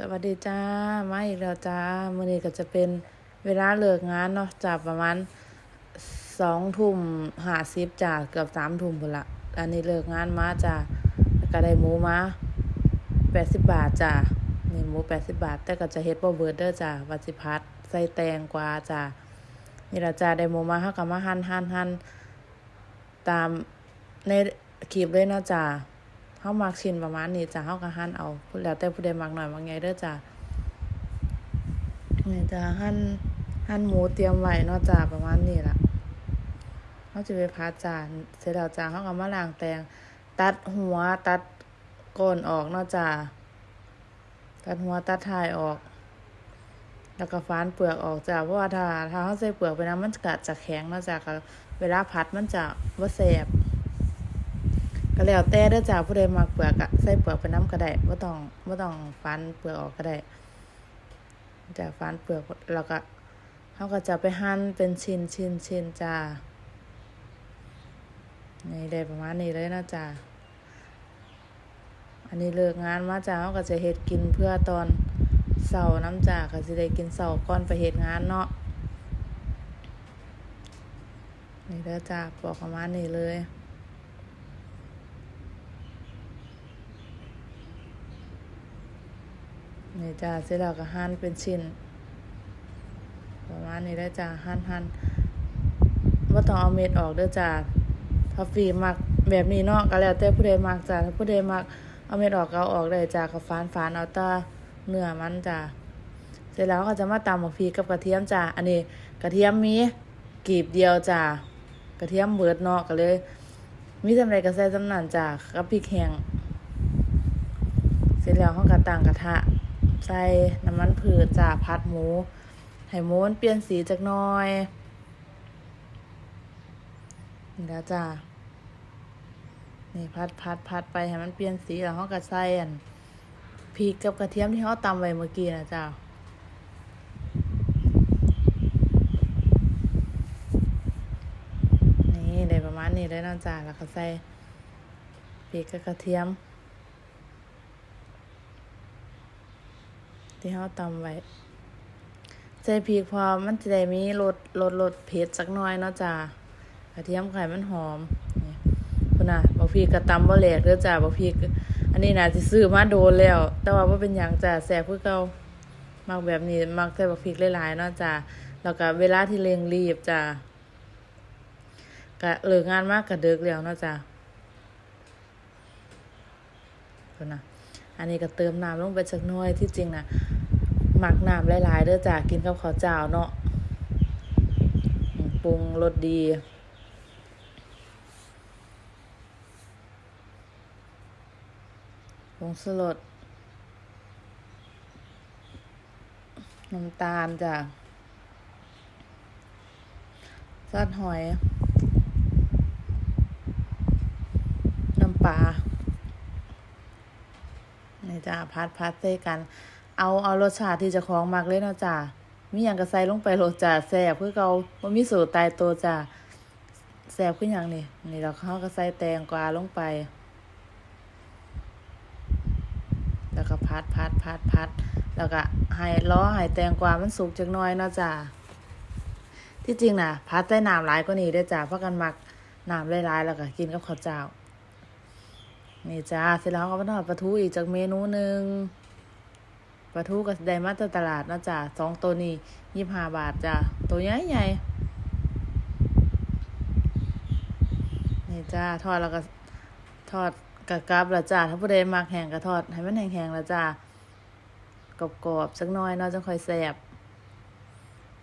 สวัสดีจ้ามาอีกแล้วจ้ามื้อนี้ก็จะเป็นเวลาเลิกงานเนาะจ้าประมาณสองทุ่มห้าสิบจ้าเกือบสามทุ่มพุ่นละอันนี้เลิกงานมาจ้าแล้วก็ได้หมูมาแปดสิบบาทจ้านี่หมูแปดสิบบาท แต่ก็จะเฮ็ดบ่เบิดเด้อจ้าวัสิพัดใส่แตงกวาจ้านี่ละจ้าได้หมูมาเฮาก็มาหั่นหั่นหั่นตามในคลิปเลยเนาะจ้า เฮามักชิ้นประมาณนี้จ้ะเฮาก็หั่นเอาแล้วแต่ผู้ใดมักหน้อยมักใหญ่เด้อจ้ะนี่จ้ะหั่นหั่นหมูเตรียมไว้เนาะจ้ะประมาณนี้ล่ะเฮาจะไปพัดจ้ะเสร็จแล้วจ้ะเฮาก็มาล้างแตงตัดหัวตัดก้นออกเนาะจ้ะตัดหัวตัดท้ายออกแล้วก็ฟานเปลือกออกจ้ะเพราะว่าถ้าถ้าเฮาใส่เปลือกไปนำมันก็จะแข็งเนาะจ้ะก็เวลาพัดมันจะบ่แซ่บ ก็แล้วแต่เด้อจ้าผู้ใดมักเปลือกอะใส่เปลือกไปน้ำก็ได้บ่ต้องบ่ต้องฟันเปลือกออกก็ได้จะฟันเปลือกแล้วก็เขาก็จะไปหั่นเป็นชิ้นชิ้นชิ้นจ้านี่ได้ประมาณนี้เลยนะจ้าอันนี้เลิกงานมาจ้าเขาก็จะเฮ็ดกินเพื่อตอนเสาร์น้ำจ้าก็สิได้กินเสาร์ก่อนไปเฮ็ดงานเนาะนี่เด้อจ้าปอกประมาณนี้เลย นี่จ้าเสร็จแล้วก็หั่นเป็นชิ้นประมาณนี้ได้จ้าหั่นหั่นว่าต้องเอาเม็ดออกเด้อจ้าถ้าฟรีมักแบบนี้เนาะก็แล้วแต่ผู้ใดมักจ้าถ้าผู้ใดมักเอาเม็ดออกก็เอาออกได้จ้าก็ฟานฟานเอาตาเนื้อมันจ้าเสร็จแล้วก็จะมาตำหมกพริกกับกระเทียมจ้าอันนี้กระเทียมมีกีบเดียวจ้ากระเทียมเบิดเนาะก็เลย มีสำไรก็ใส่สำนันจ้ากับพริกแห้งเสร็จแล้วเขาก็ตั้งกระทะ ใส่น้ำมันพืชจ้าพัดหมูให้หมูมันเปลี่ยนสีจักน่อยนี่แล้วจ้านี่พัดพัดพัดไปให้มันเปลี่ยนสีแล้วเขาก็ใส่อันพริกกับกระเทียมที่เขาตำไว้เมื่อกี้นะจ้านี่ได้ประมาณนี้ได้แล้วจ้าแล้วก็ใส่พริกกับกระเทียม ที่เขาตำไว้ ใส่พริกพอมันจะได้มีรสรสรสเผ็ดสักหน่อยเนาะจ้ากระเทียมไข่มันหอมนี่คุณน่ะบักพริกกระตำบ่แหลกเด้อจ้าบักพริก อันนี้น่ะสิซื้อมาโดนแล้ว แต่ว่าบ่เป็นหยังจ้าแซ่บคือเก่ามักแบบนี้มักใส่บักพริกหลายๆเนาะจ้าแล้วก็เวลาที่เร่งรีบจ้าก็เลิกงานมากก็ดึกแล้วเนาะจ้าคุณน่ะ อันนี้ก็เติมน้ำลงไปสักหน่อยที่จริงนะหมักน้ำหลายๆเด้อจ้ากินกับข้าวเจ้าเนาะปรุงรสดีผงสลดน้ำตาลจ้ะซอสหอย น้ำปลา จ้าพัดพัดใส่กัน เอาเอารสชาติที่จะคล้องมากเลยเนาะจ้ามีหยังก็ใส่ลงไปโรสจ้าแซ่บคือเก่าบ่มีสูตรตายตัวจ้าแซ่บคือหยังนี่นี่เราเขาก็ใส่แตงกวาลงไป แล้วก็พัดพัดพัดพัดแล้วก็ให้ล้อให้แตงกวามันสุกจักน่อยเนาะจ้าที่จริงนะพัดใส่น้ำหลายกว่านี้เด้จ้าเพราะกันมักน้ำหลายๆแล้วก็กินกับข้าวเจ้า นี่จ้าเสร็จแล้วเขาก็มาทอดปลาทูอีกจากเมนูหนึ่งปลาทูกับไดมาจากตลาดนะจ้าสองตัวนี้ยี่สิบห้าบาทจ้าตัวใหญ่ใหญ่นี่จ้าทอดแล้วก็ทอดกะกับล้วจ้าถ้าผู้ใดมักแห้งก็ทอด ให้มันแห้งๆล้วจ้ากรอบๆสักหน้อยเนาะจังค่อยแซ่บ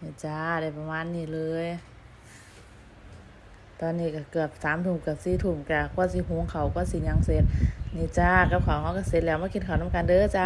นี่จ้าได้ประมาณนี้เลย ตอนนี้ก็เกือบสามถุ่มเกือบสี่ถุ่มกะกว่าสิหุงเขาวก็สิหยังเสร็จ นี่จ้ากับข้าวเขาก็เสร็จแล้วมากินข้าวน้ำกันเด้อจ้า